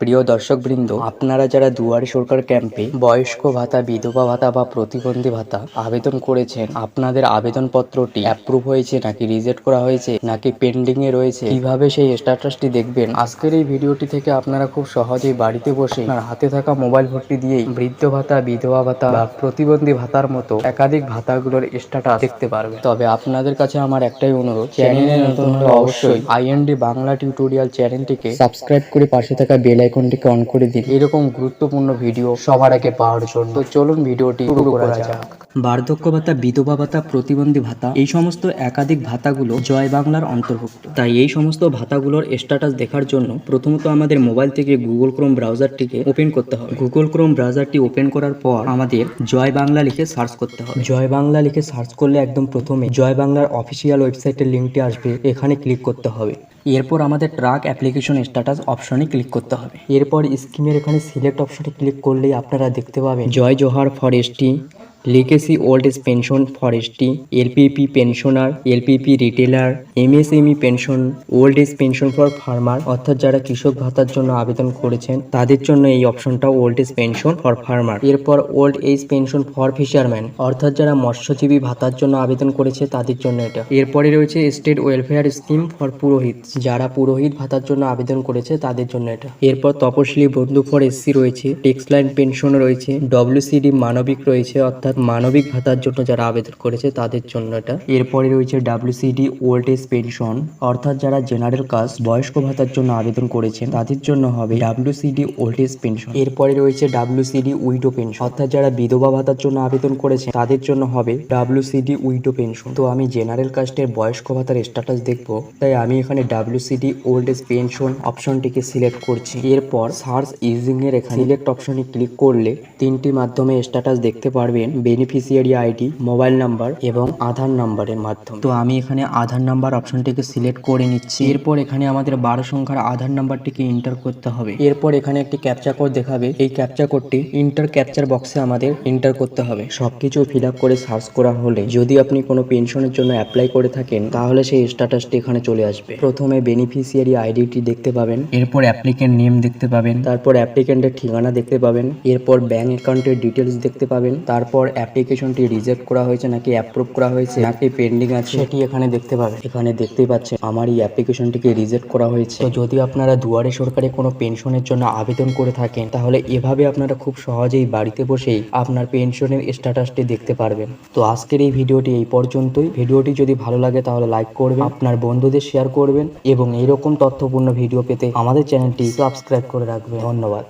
প্রিয় দর্শকবৃন্দ, আপনারা যারা দুয়ারে সরকার ক্যাম্পে বয়স্ক ভাতা, বিধবা ভাতা বা প্রতিবন্ধী ভাতা আবেদন করেছেন, আপনাদের আবেদনপত্রটি অ্যাপ্রুভ হয়েছে নাকি রিজেক্ট করা হয়েছে, নাকি পেন্ডিং এ রয়েছে, কীভাবে সেই স্ট্যাটাসটি দেখবেন? আজকের এই ভিডিওটি থেকে আপনারা খুব সহজেই বাড়িতে বসে আপনার হাতে থাকা মোবাইল ফোনটি দিয়েই বৃদ্ধ ভাতা, বিধবা ভাতা বা প্রতিবন্ধী ভাতার মতো একাধিক ভাতাগুলোর স্ট্যাটাস দেখতে পারবেন। তবে আপনাদের কাছে আমার একটাই অনুরোধ, চ্যানেলে নতুন হলে অবশ্যই আইএনডি বাংলা টিউটোরিয়াল চ্যানেলটিকে সাবস্ক্রাইব করে পাশে থাকা বেল আইকনটিকে অন করে দিন। এরকম গুরুত্বপূর্ণ ভিডিও সবার আগে পাওয়ার জন্য। তো চলুন ভিডিওটি শুরু করা যাক। বার্ধক্য ভাতা বিধবা ভাতা প্রতিবন্ধী ভাতা এই সমস্ত একাধিক ভাতাগুলো জয় বাংলার অন্তর্ভুক্ত। তাই এই সমস্ত ভাতাগুলোর স্ট্যাটাস দেখার জন্য প্রথমত আমাদের মোবাইল থেকে গুগল ক্রোম ব্রাউজারটিকে ওপেন করতে হবে। গুগল ক্রোম ব্রাউজারটি ওপেন করার পর আমাদের জয় বাংলা লিখে সার্চ করতে হবে। জয় বাংলা লিখে সার্চ করলে একদম প্রথমে জয় বাংলার অফিসিয়াল ওয়েবসাইটের লিঙ্কটি আসবে। এখানে ক্লিক করতে হবে। এরপর আমাদের ট্রাক অ্যাপ্লিকেশন স্ট্যাটাস অপশনে ক্লিক করতে হবে। এরপর স্কিমের এখানে সিলেক্ট অপশনে ক্লিক করলেই আপনারা দেখতে পাবেন, Jai Johar for ST legacy old age pension for ST LPP pensioner, LPP retailer, MSME pension, old age pension for farmer, অর্থাৎ যারা কৃষক ভাতার জন্য আবেদন করেছেন, তাদের জন্য এই অপশনটা old age pension for farmer. এরপর old age pension for fisherman, অর্থাৎ যারা মৎস্যজীবী ভাতার জন্য আবেদন করেছে, তাদের জন্য এটা। এরপরে রয়েছে স্টেট ওয়েলফেয়ার স্কিম ফর পুরোহিত, যারা পুরোহিত ভাতার জন্য আবেদন করেছে, তাদের জন্য এটা। এরপর তপশিলি বন্ধু ফর এসসি রয়েছে, টেক্সলাইন পেনশন রয়েছে, ডব্লিউসিডি মানবিক রয়েছে, অর্থাৎ মানবিক ভাতার জন্য যারা আবেদন করেছে তাদের জন্য এটা। এরপরে রয়েছে ডাব্লিউসিডি ওল্ড এজ পেনশন অর্থাৎ যারা জেনারেল কাস্ট বয়স্ক ভাতার জন্য আবেদন করেছেন তাদের জন্য হবে ডাব্লিউসিডি ওল্ড এজ পেনশন এরপরে রয়েছে ডাব্লিউসিডি উইডো পেনশন অর্থাৎ যারা বিধবা ভাতার জন্য আবেদন করেছে তাদের জন্য হবে ডাব্লিউসিডি উইডো পেনশন তো আমি জেনারেল কাস্টের বয়স্ক ভাতার স্ট্যাটাস দেখব, তাই আমি এখানে ডাব্লিউসিডি ওল্ড এজ পেনশন অপশনটিকে সিলেক্ট করছি। এরপর সার্চ ইউজিং এর এখানে সিলেক্ট অপশনে ক্লিক করলে তিনটি মাধ্যমে স্ট্যাটাস দেখতে পারবেন। বেনিফিশিয়ারি আইডি মোবাইল নাম্বার এবং আধার নাম্বারের মাধ্যমে। তো আমি এখানে আধার নাম্বার অপশনটিকে সিলেক্ট করে নিচ্ছি। এরপর এখানে আমাদের বারো সংখ্যার আধার নাম্বারটিকে এন্টার করতে হবে। এরপর এখানে একটি ক্যাপচা কোড দেখাবে। এই ক্যাপচা কোডটি ইন্টার ক্যাপচার বক্সে আমাদের এন্টার করতে হবে। সবকিছু ফিল আপ করে সার্চ করা হলে যদি আপনি কোনো পেনশনের জন্য অ্যাপ্লাই করে থাকেন তাহলে সেই স্ট্যাটাসটি এখানে চলে আসবে। প্রথমে বেনিফিশিয়ারি আইডিটি দেখতে পাবেন। এরপর অ্যাপ্লিকেন্ট নেম দেখতে পাবেন। তারপর অ্যাপ্লিকেন্টের ঠিকানা দেখতে পাবেন। এরপর ব্যাংক অ্যাকাউন্টের ডিটেলস দেখতে পাবেন। তারপর অ্যাপ্লিকেশনটি রিজেক্ট করা হয়েছে নাকি অ্যাপ্রুভ করা হয়েছে, নাকি পেন্ডিং আছে, সেটি এখানে দেখতে পাবেন। এখানে দেখতেই পাচ্ছেন, আমার এই অ্যাপ্লিকেশনটিকে রিজেক্ট করা হয়েছে। তো যদি আপনারা দুয়ারে সরকারে কোনো পেনশনের জন্য আবেদন করে থাকেন, তাহলে এভাবে আপনারা খুব সহজেই বাড়িতে বসেই আপনার পেনশনের স্ট্যাটাসটি দেখতে পারবেন। তো আজকের এই ভিডিওটি এই পর্যন্তই। ভিডিওটি যদি ভালো লাগে, তাহলে লাইক করবেন, আপনার বন্ধুদের শেয়ার করবেন, এবং এইরকম তথ্যপূর্ণ ভিডিও পেতে আমাদের চ্যানেলটি সাবস্ক্রাইব করে রাখবেন। ধন্যবাদ।